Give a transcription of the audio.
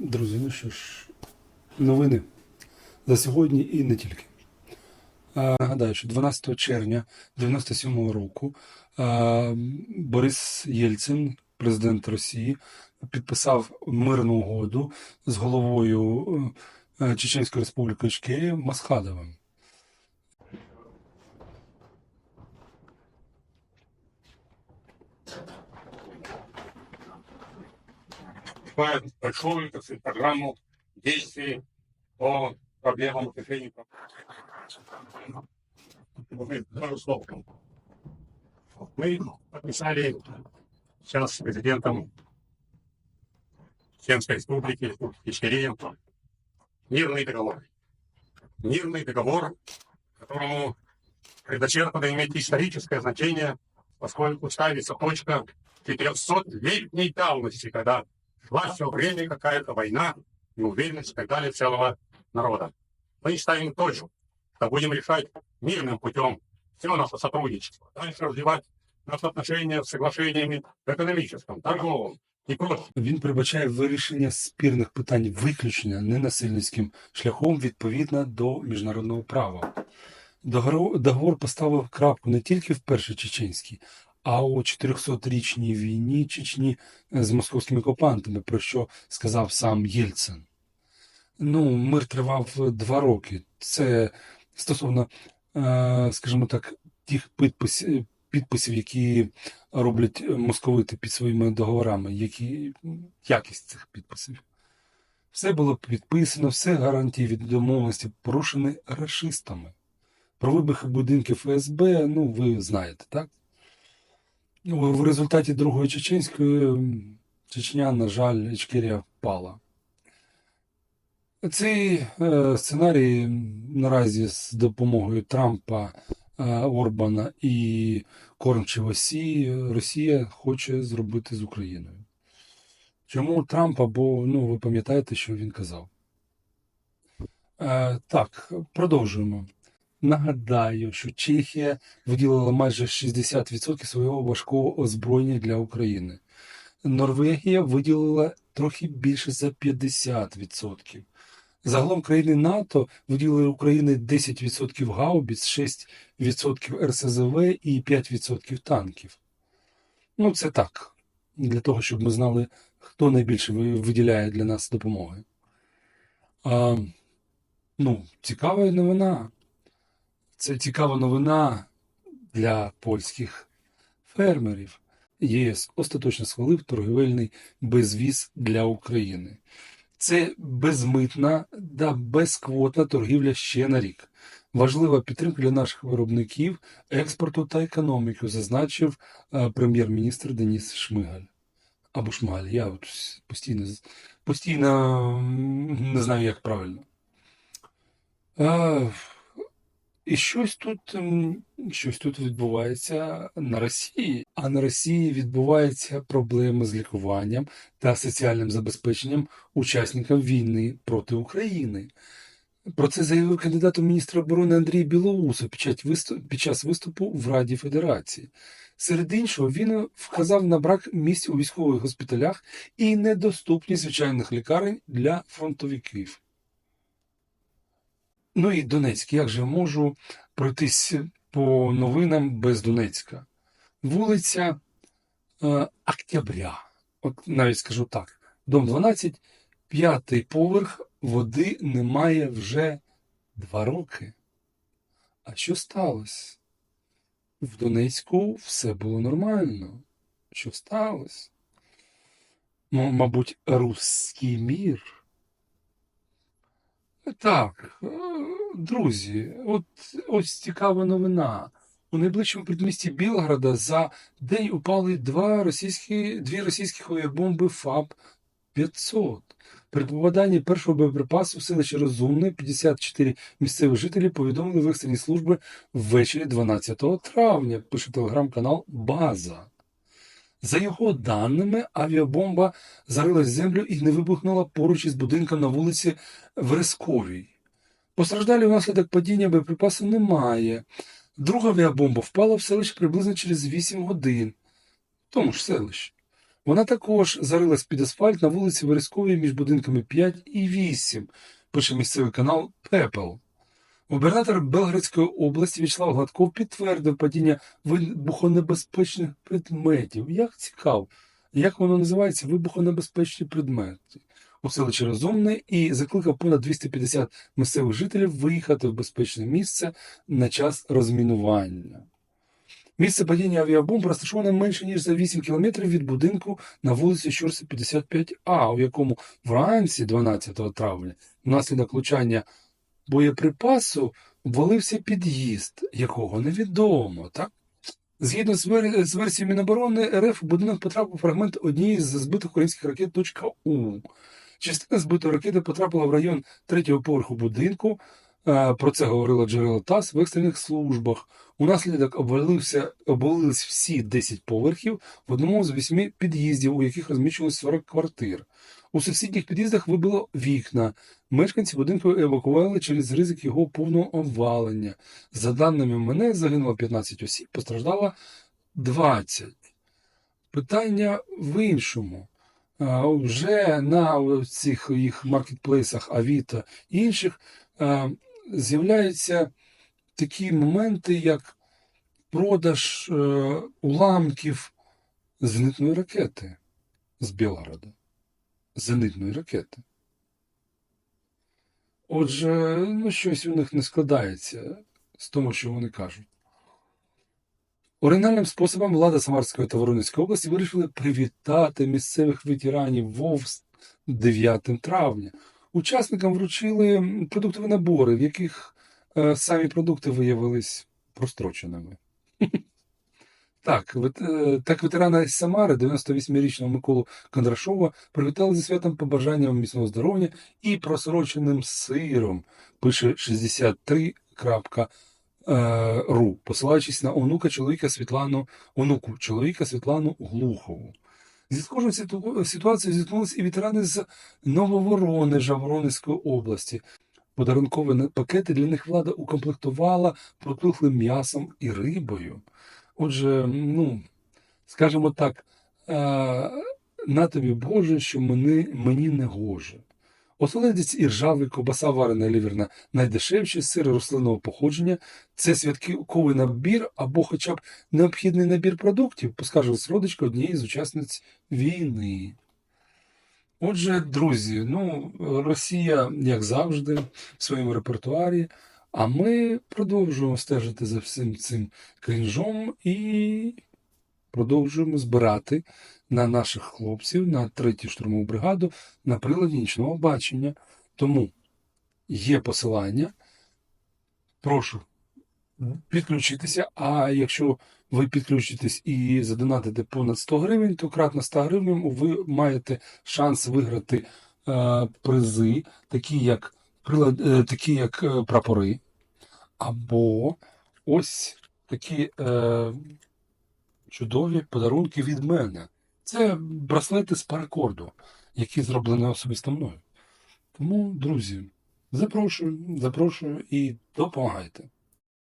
Друзі, ну що ж, новини за сьогодні і не тільки. А, Нагадаю, що 12 червня 97 року Борис Єльцин, президент Росії, підписав мирну угоду з головою е, Чеченської республіки Ічкерія Масхадовим. Выступает большую так сказать, программу действий по проблемам решения Мы подписали сейчас с президентом Чеченской республики Ичкерия мирный договор. Мирный договор, которому предначертано иметь историческое значение, поскольку ставится точка 400-летней давности, когда шла все время какая-то война, неуверенность и так далее целого народа. Мы ставим точку, что будем решать мирным путем все наше сотрудничество. Дальше развивать наши отношения с соглашениями в экономическом, торговом и прочем. Він передбачає вирішення спірних питань виключення ненасильницьким шляхом відповідно до міжнародного права. Договор, договор поставив крапку не тільки в першій чеченській, а у 400-річній війні Чечні з московськими окупантами, про що сказав сам Єльцин. Ну, мир тривав два роки. Це стосовно, е, скажімо так, тих підписів, підписів, які роблять московити під своїми договорами, які якість цих підписів. Все було підписано, все гарантії від домовленості порушені рашистами. Про вибухи будинків ФСБ, ну, ви знаєте, так? Ну, В результаті Другої Чеченської Чечня, на жаль, Ічкерія впала. Цей сценарій наразі з допомогою Трампа, е, Орбана і кормчого Сі Росія хоче зробити з Україною. Чому Трампа? Бо ну, ви пам'ятаєте, що він казав. Е, так, продовжуємо. Нагадаю, що Чехія виділила майже 60% свого важкого озброєння для України. Норвегія виділила трохи більше за 50%. Загалом країни НАТО виділили Україні 10% гаубіц, 6% РСЗВ і 5% танків. Ну, це так, для того, щоб ми знали, хто найбільше виділяє для нас допомоги. А, ну, цікава новина. Це цікава новина для польських фермерів. ЄС остаточно схвалив торговельний безвіз для України. Це безмитна та безквотна торгівля ще на рік. Важлива підтримка для наших виробників, експорту та економіки, зазначив е, прем'єр-міністр Деніс Шмигаль. Або Шмигаль, я от постійно, постійно не знаю, як правильно. І щось тут, щось тут відбувається на Росії. А на Росії відбуваються проблеми з лікуванням та соціальним забезпеченням учасникам війни проти України. Про це заявив кандидат у міністра оборони Андрій Білоусов під час виступу в Раді Федерації. Серед іншого, він вказав на брак місць у військових госпіталях і недоступність звичайних лікарень для фронтовиків. Ну і Донецьк. Як же можу пройтись по новинам без Донецька? Вулиця е, Октября. От навіть скажу так: дом 12, п'ятий поверх, води немає вже два роки. А що сталося? В Донецьку все було нормально. Що сталося? Ну, мабуть, русський мір. Так, е, друзі, от ось цікава новина. У найближчому предмісті Білграда за день упали два російські, дві російські авіабомби ФАБ-500. При попаданні першого боєприпасу в селище Розумне 54 місцеві жителі повідомили в екстрені служби ввечері 12 травня, пише телеграм-канал База. За його даними, авіабомба зарилась землю і не вибухнула поруч із будинком на вулиці Вересковій. Постраждалі внаслідок падіння боєприпасу немає. Друга авіабомба впала в селище приблизно через 8 годин. В тому ж селищі. Вона також зарилась під асфальт на вулиці Вересковій між будинками 5 і 8, пише місцевий канал Пепел. Губернатор Белградської області Вячеслав Гладков підтвердив падіння вибухонебезпечних предметів. Як цікаво, як воно називається вибухонебезпечні предмети у селищі Розумне і закликав понад 250 місцевих жителів виїхати в безпечне місце на час розмінування. Місце падіння авіабомб розташоване менше ніж за 8 кілометрів від будинку на вулиці Щурса 55А, у якому вранці 12 травня внаслідок влучання боєприпасу обвалився під'їзд, якого невідомо, так? Згідно з, вер... з версією Міноборони РФ, у будинок потрапив фрагмент однієї з збитих українських ракет .У. Частина збитої ракети потрапила в район третього поверху будинку. Е, Про це говорило джерело ТАСС в екстрених службах. Унаслідок обвалився, обвалились всі 10 поверхів в одному з восьми під'їздів, у яких розміщувалось 40 квартир. У сусідніх під'їздах вибило вікна. Мешканці будинку евакуювали через ризик його повного обвалення. За даними мене, загинуло 15 осіб, постраждало 20. Питання в іншому. Вже на цих їх маркетплейсах Авіта і інших з'являються такі моменти, як продаж е, уламків зенитної ракети з Білгорода. Зенитної ракети. Отже, ну щось у них не складається з тому, що вони кажуть. Оригінальним способом влада Самарської та Воронезької області вирішили привітати місцевих ветеранів ВОВ 9 травня. Учасникам вручили продуктові набори, в яких е, самі продукти виявились простроченими. Так, е, так ветерана із Самари, 98-річного Миколу Кондрашова, привітали зі святом побажанням міцного здоров'я і просроченим сиром, пише 63.ру, посилаючись на онука чоловіка Світлану, онуку чоловіка Світлану Глухову. Зі схожою ситу- ситуацією зіткнулися і ветерани з Нововоронежа Воронезької області. Подарункові пакети для них влада укомплектувала протухлим м'ясом і рибою. Отже, ну, скажімо так, е, на тобі Боже, що мені, мені не гоже. Оселедець і ржавий, ковбаса варена ліверна найдешевші, сири рослинного походження це святковий набір або хоча б необхідний набір продуктів, поскаржилась родичка однієї з учасниць війни. Отже, друзі, ну, Росія, як завжди, в своєму репертуарі, а ми продовжуємо стежити за всім цим крінжом і продовжуємо збирати на наших хлопців, на третю штурмову бригаду на приладі нічного бачення. Тому є посилання. Прошу підключитися. А якщо ви підключитесь і задонатите понад 100 гривень, то кратно 100 гривень ви маєте шанс виграти е, призи, такі як, прилад, е, такі як е, прапори, або ось такі е, чудові подарунки від мене. Це браслети з паракорду, які зроблені особисто мною. Тому, друзі, запрошую, запрошую і допомагайте.